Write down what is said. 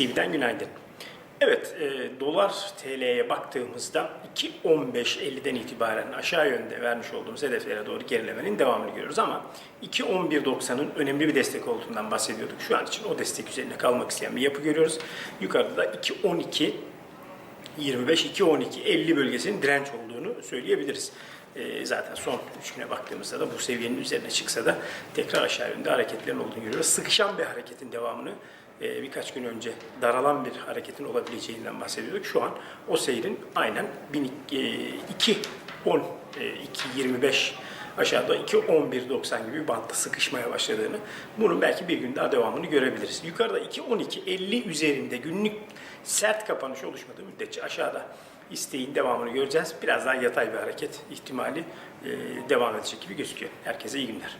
Yeniden günaydın. Evet, e, dolar TL'ye baktığımızda 2.15.50'den itibaren aşağı yönde vermiş olduğumuz hedeflere doğru gerilemenin devamını görüyoruz ama 2.11.90'ın önemli bir destek olduğundan bahsediyorduk. Şu an için o destek üzerine kalmak isteyen bir yapı görüyoruz. Yukarıda da 2.12 25 2 50 bölgesinin direnç olduğunu söyleyebiliriz. Ee, zaten son 3 güne baktığımızda da bu seviyenin üzerine çıksa da tekrar aşağı yönde hareketlerin olduğunu görüyoruz. Sıkışan bir hareketin devamını e, birkaç gün önce daralan bir hareketin olabileceğinden bahsediyorduk. Şu an o seyrin aynen 2 10 2 25 aşağıda 2.11.90 gibi bir bantta sıkışmaya başladığını, bunun belki bir gün daha devamını görebiliriz. Yukarıda 2.12.50 üzerinde günlük sert kapanış oluşmadığı müddetçe aşağıda isteğin devamını göreceğiz. Biraz daha yatay bir hareket ihtimali e, devam edecek gibi gözüküyor. Herkese iyi günler.